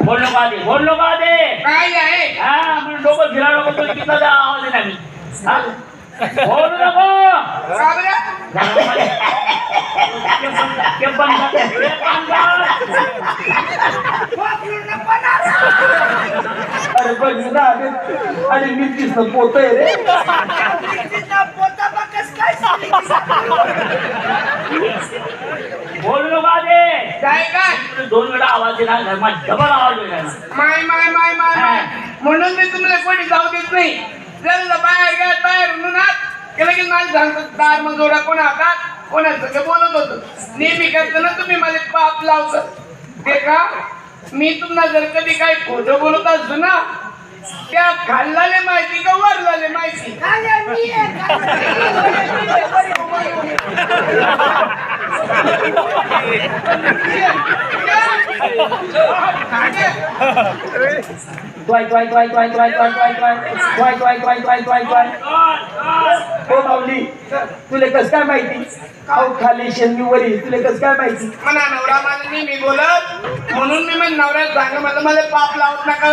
બોલો બાદે બોલો બાદે કાઈ આય હા મને ડોકો ગિરાડો કો તો કિતા દા આવાજ ના હા બોલો ડોકો સાબરે કે બંધ કે બંધ ते बंद- ते बंद कर. ते बंद कर. अरे बघ ना अरे अरे मी दिसत पोत आहे रे बोलू नको आधी काय काय तुला दोन वेळा आवाज दिला घरात डबल आवाज दिला माय माय माय माय माय म्हणून मी तुम्हाला कोणी जाऊ देत नाही जर बाहेर घ्या बाहेर उन्हात केलं की मला सांगतात दार मग जोडा कोणा हातात कोणाचं ते बोलत होत नेहमी करतो ना तुम्ही मला पाप लावत ते का मी तुम्हाला जर कधी काही खोटं बोलत असतो ना त्या खाल्लाले माहिती का वरलाले माहिती? ट्वाय हो माऊली तुला कस काय माहिती खाऊ खाली शेंदी वरी तुला कस काय माहिती म्हणा नवरा माझा नेहमी बोलत म्हणून मी म्हण नवऱ्यात सांग मला मला पाप लावत नका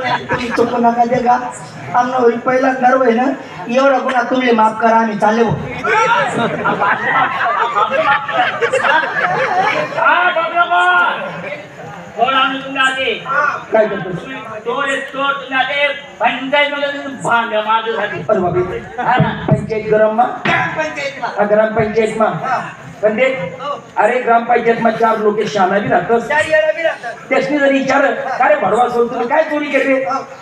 तुम्ही चुकू नका ते का आमनं होईल पहिला गर्व आहे ना एवढा गुन्हा तुम्ही माफ करा आम्ही चालेव काय करतो पंचायत गरम मा ग्रामपंचायत मा म्हणजे अरे ग्रामपंचायत मध्ये चार लोक शाना बी राहतात. त्यासनी जर विचार अरे भरवा सोड तुम्ही? काय चोरी केली?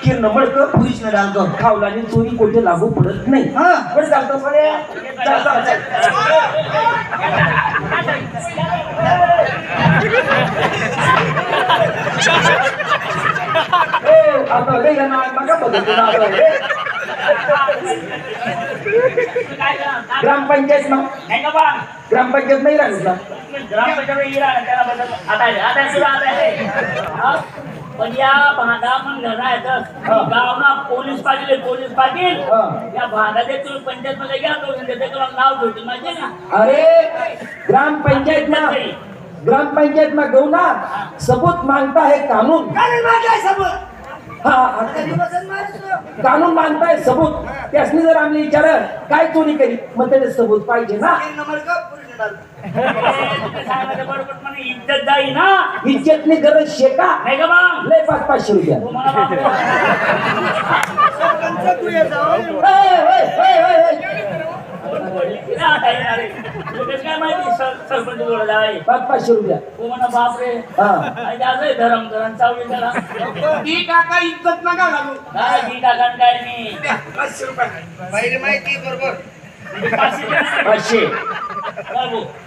की नंबर कर पुरीच चोरी कोणते लागू पडत नाही. बरं चालतं पण आता ग्रामपंचायत मा नाही का बा ग्रामपंचायत नाही राहिलं का ग्रामपंचायत त्याला बदल आता आता सुद्धा आता आहे. हा? पण या पण घरा हा. गावना पोलीस पाटील पोलीस पाटील. या भांडाचे तुम्ही पंचायत मध्ये घ्या करून देते तुला नाव ठेवतील माहिती ना अरे ग्रामपंचायत ना ग्रामपंचायत में गौ ना सबूत मांगता है कानून हाँ कानून मांगता है सबूत. त्यासनी जर आम्ही विचार काय चोरी केली? मग त्याचे सबूत पाहिजे ना. इज्जत जाई ना इज्जतनी गरज शेका नाही का मग लय पाच पाचशे रुपया. तुम्हाला त्याच काय माहिती? आहे. पाच पाचशे काय की टाकण काय मी? द्या, पाचशे रुपये.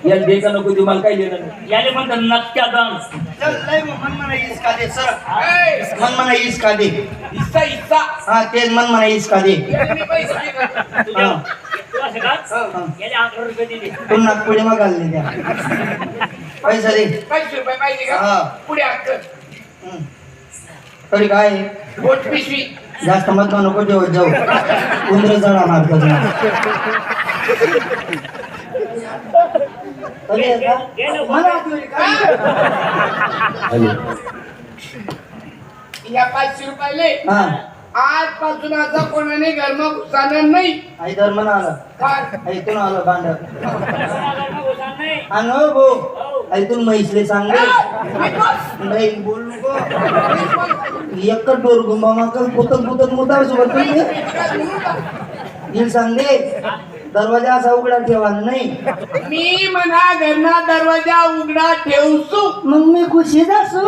याला दे नको देऊ काही देणार नाही याले म्हणतात नक्क्या दम. चल लय मग मन म्हणा ईस का दे सर. मन म्हणा ईस का दे. हिस्सा हिस्सा हा तेच मन म्हणा ईस का? दे असं का याले अकरा रुपये दिले. तू नागपुडी मग घालले द्या. पैसा दे. पाचशे रुपये पाहिजे हा. का पुढे अक्कल हं. तरी काय? आहे? बोट पिशवी. जास्त मत नको जेवत जाऊ. उंदर जळा मारतो या पाचशे रुपयाले. हा. आजपासून आता कोणाने घरमा घुसणार नाही. आई धर्म आला काय? ऐकून आलं भांड नाही आणि हो. भो ऐकून म्हैसले सांगले. नाही बोल नको. एकच डोर गुंबा माकल पुतक पुतक मुतार सोबत येईल सांगले. दरवाजा असा उघडा ठेवा नाही. मी म्हणा घरना दरवाजा उघडा ठेवसू मग मी खुशीत असू.